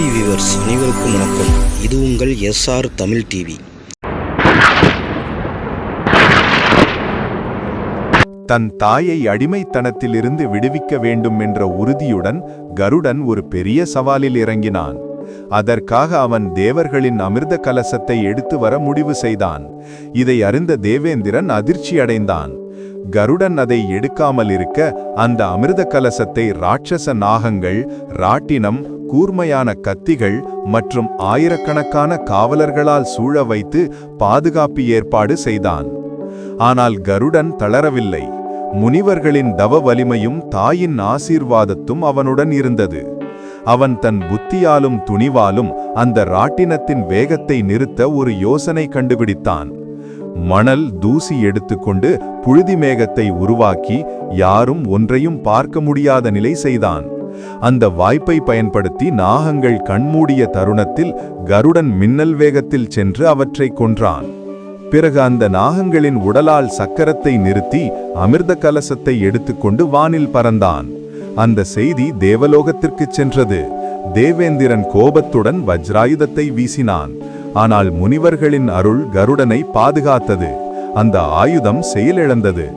Hi viewers அனைவருக்கும் வணக்கம். இது உங்கள் எஸ்ஆர் தமிழ் டிவி தன் தாயை அடிமைத்தனத்திலிருந்து விடுவிக்க வேண்டும் என்ற உறுதியுடன் கருடன் ஒரு பெரிய சவாலில் இறங்கினான். அதற்காக அவன் தேவர்களின் அமிர்த கலசத்தை எடுத்து வர முடிவு செய்தான். இதை அறிந்த தேவேந்திரன் அதிர்ச்சியடைந்தான் கருடன் அதை எடுக்காமல் இருக்க அந்த அமிர்த கலசத்தை ராட்சச நாகங்கள் ராட்டினம் கூர்மையான கத்திகள் மற்றும் ஆயிரக்கணக்கான காவலர்களால் சூழ வைத்து பாதுகாப்பு ஏற்பாடு செய்தான். ஆனால் கருடன் தளரவில்லை. முனிவர்களின் தவ வலிமையும் தாயின் ஆசீர்வாதத்தும் அவனுடன் இருந்தது. அவன் தன் புத்தியாலும் துணிவாலும் அந்த ராட்டினத்தின் வேகத்தை நிறுத்த ஒரு யோசனை கண்டுபிடித்தான். மணல் தூசி எடுத்துக்கொண்டு புழுதி மேகத்தை உருவாக்கி யாரும் ஒன்றையும் பார்க்க முடியாத நிலை செய்தான். அந்த வாய்ப்பை பயன்படுத்தி நாகங்கள் கண்மூடிய தருணத்தில் கருடன் மின்னல் வேகத்தில் சென்று அவற்றை கொன்றான். பிறகு அந்த நாகங்களின் உடலால் சக்கரத்தை நிறுத்தி அமிர்த கலசத்தை எடுத்துக்கொண்டு வானில் பறந்தான். அந்த செய்தி தேவலோகத்திற்குச் சென்றது. தேவேந்திரன் கோபத்துடன் வஜ்ராயுதத்தை வீசினான். ஆனால் முனிவர்களின் அருள் கருடனை பாதுகாத்தது. அந்த ஆயுதம் செயலிழந்தது.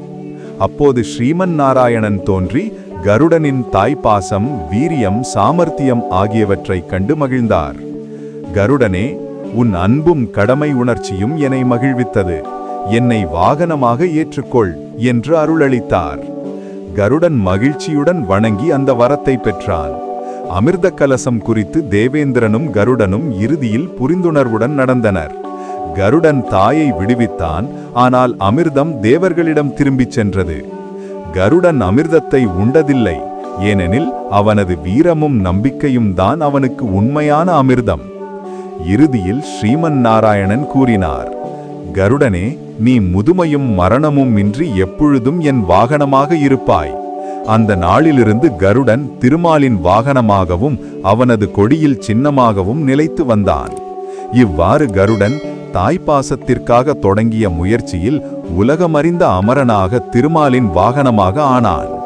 அப்போது ஸ்ரீமன் நாராயணன் தோன்றி கருடனின் தாய்ப்பாசம் வீரியம் சாமர்த்தியம் ஆகியவற்றைக் கண்டு மகிழ்ந்தார். கருடனே உன் அன்பும் கடமை உணர்ச்சியும் என்னை மகிழ்வித்தது. என்னை வாகனமாக ஏற்றுக்கொள் என்று அருளளித்தார். கருடன் மகிழ்ச்சியுடன் வணங்கி அந்த வரத்தை பெற்றான். அமிர்த கலசம் குறித்து தேவேந்திரனும் கருடனும் இறுதியில் புரிந்துணர்வுடன் நடந்தனர். கருடன் தாயை விடுவித்தான் ஆனால் அமிர்தம் தேவர்களிடம் திரும்பிச் சென்றது. கருடன் அமிர்தத்தை உண்டதில்லை. ஏனெனில் அவனது வீரமும் நம்பிக்கையும் தான் அவனுக்கு உண்மையான அமிர்தம். இறுதியில் ஸ்ரீமன் நாராயணன் கூறினார் கருடனே நீ முதுமையும் மரணமும் இன்றி எப்பொழுதும் என் வாகனமாக இருப்பாய். அந்த நாளிலிருந்து கருடன் திருமாலின் வாகனமாகவும் அவனது கொடியில் சின்னமாகவும் நிலைத்து வந்தான். இவ்வாறு கருடன் தாய்ப்பாசத்திற்காக தொடங்கிய முயற்சியில் உலகமறிந்த அமரனாக திருமாலின் வாகனமாக ஆனான்.